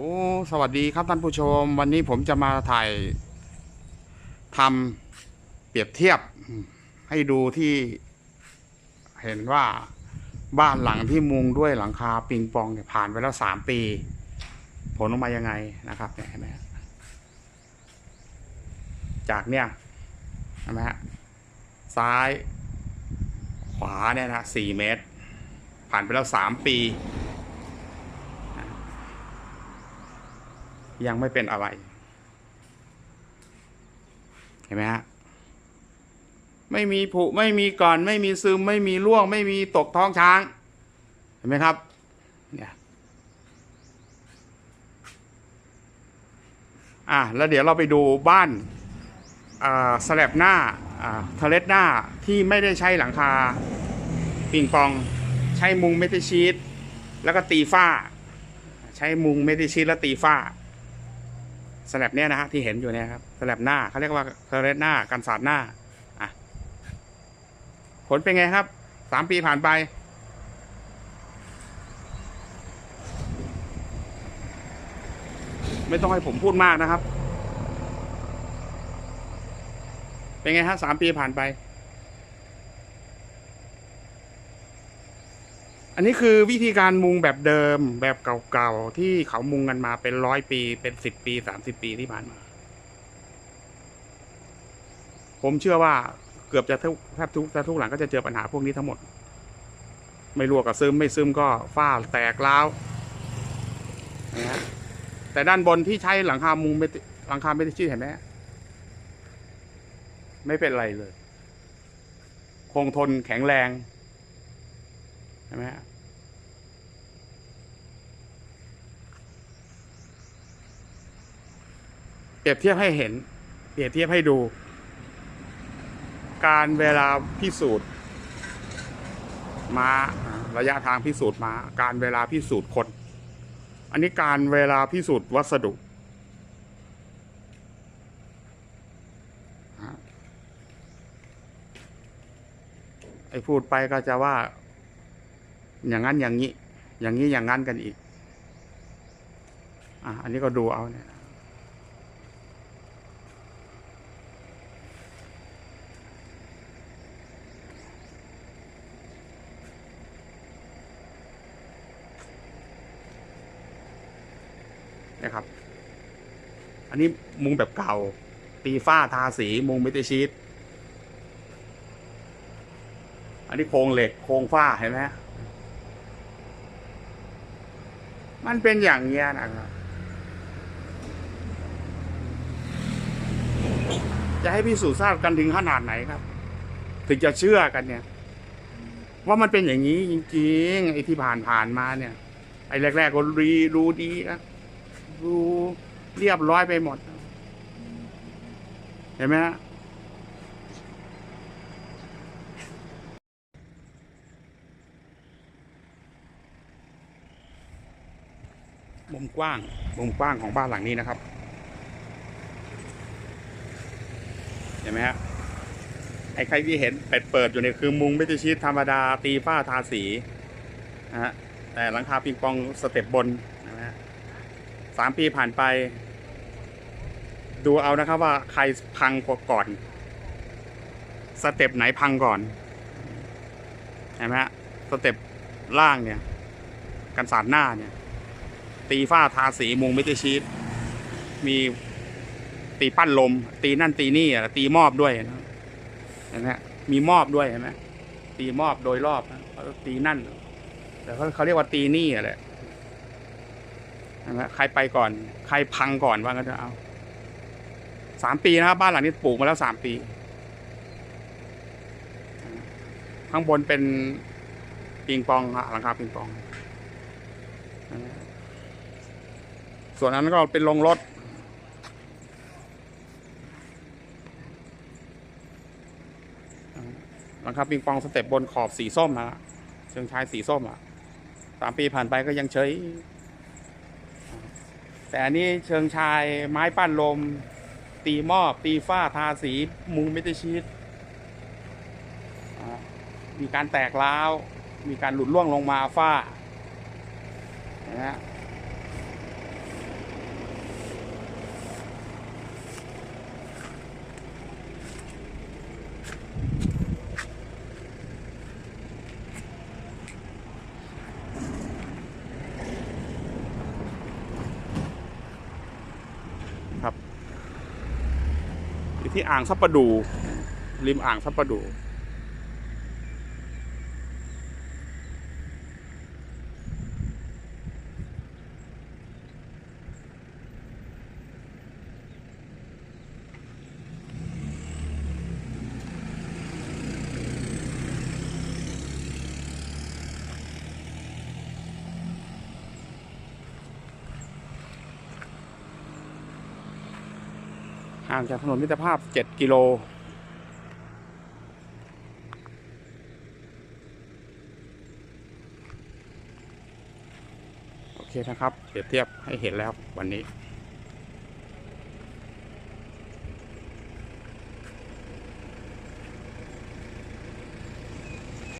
โอ้สวัสดีครับท่านผู้ชม วันนี้ผมจะมาถ่ายทำเปรียบเทียบให้ดูที่เห็นว่าบ้านหลังที่มุงด้วยหลังคาปิงปองเนี่ยผ่านไปแล้วสามปี ผลออกมายังไงนะครับเนี่ยเห็นไหมฮะจากเนี่ยเห็นไหมฮะซ้าย ขวาเนี่ยนะสี่เมตร ผ่านไปแล้วสามปี ยังไม่เป็นอะไร เห็นไหมฮะไม่มีผุไม่มีก่อน ไม่มีซึม ไม่มีร่วง ไม่มีตกท้องช้าง เห็นไหมครับ เนี่ยอะแล้วเดี๋ยวเราไปดูบ้านอ่าสแลบหน้าอ่าทะเลหน้าที่ไม่ได้ใช้หลังคาปิงปองใช้มุงเมทัลชีตแล้วก็ตีฝ้า ใช้มุงเมทัลชีตแล้วตีฝ้า สแลบเนี้ยนะฮะที่เห็นอยู่เนี่ยครับสแลบหน้าเขาเรียกว่าเทเลสหน้ากันสาดหน้าอะผลเป็นไงครับสามปีผ่านไป ไม่ต้องให้ผมพูดมากนะครับ เป็นไงฮะสามปีผ่านไป อันนี้คือวิธีการมุงแบบเดิมแบบเก่าๆ ที่เขามุงกันมาเป็นร้อยปี เป็นสิบปีสามสิบปีที่ผ่านมา ผมเชื่อว่าเกือบจะแทบทุกแทบทุกหลังก็จะเจอปัญหาพวกนี้ทั้งหมด ไม่รั่วก็ซึมไม่ซึมก็ฝ้าแตกร้าวนะฮะแต่ด้านบนที่ใช้หลังคามุงไม่หลังคาไม่ได้ชี้เห็นไหมไม่เป็นไรเลย คงทนแข็งแรง ใช่ไหมฮะเปรียบเทียบให้เห็น เปรียบเทียบให้ดู การเวลาพิสูจน์มาอ่าระยะทางพิสูจน์มาการเวลาพิสูจน์คน อันนี้การเวลาพิสูจน์วัสดุไอ้พูดไปก็จะว่า อย่างนั้นอย่างนี้ อย่างนี้อย่างนั้นกันอีก อะอันนี้ก็ดูเอาเนี่ยนะครับ อันนี้มุงแบบเก่า ตีฝ้าทาสีมุงเมทัลชีตอันนี้โครงเหล็กโครงฝ้าเห็นไหมฮะ มันเป็นอย่างเงี้ยนะครับ จะให้พิสูจน์ทราบกันถึงขนาดไหนครับ ถึงจะเชื่อกันเนี่ย ว่ามันเป็นอย่างนี้จริงๆไอ้ที่ผ่านผ่านๆมาเนี่ย ไอ้แรกๆก็รีรู้ดีนะดูเรียบร้อยไปหมด เห็นไหมฮะ มุมกว้าง มุมกว้างของบ้านหลังนี้นะครับ เห็นไหมฮะไอ้ใครที่เห็นเปิดเปิดอยู่เนี่ยคือมุงไม่ได้ชีตธรรมดา ตีฝ้าทาสีนะฮะแต่หลังคาปิงปองสเต็ปบนนะฮะสามปีผ่านไป ดูเอานะครับว่าใครพังกว่าก่อน สเต็ปไหนพังก่อน เห็นไหมฮะสเต็ปล่างเนี่ย กันสาดหน้าเนี่ย ตีฝ้าทาสีมุงม่ได้ชีตมีตีปั้นลม ตีนั่นตีนี่อะตีมอบด้วยนะเห็นไหมฮะมีมอบด้วยเห็นไหมตีมอบโดยรอบตีนั่น แต่เขาเขาเรียกว่าตีนี่อะไรเห็นไหมใครไปก่อน ใครพังก่อนว่างั้นจะเอาสามปีนะครับบ้านหลังนี้ปลูกมาแล้วสามปี ข้างบนเป็นปิงปองหลังคาปิงปอง ส่วนนั้นก็เป็นลงรถ หลังคาปิงปองสเต็ปบนขอบสีส้มนะเชิงชายสีส้มอะสามปีผ่านไปก็ยังเฉย แต่อันนี้เชิงชายไม้ปั้นลม ตีหม้อตีฝ้าทาสีมุงเมทัลชีตมีการแตกร้าว มีการหลุดล่วงลงมาฝ้านะฮะ ที่อ่างซับประดู ริมอ่างซับประดู ห่างจากถนนมิตรภาพ 7 กิโล โอเคนะครับ เปรียบเทียบให้เห็นแล้ววันนี้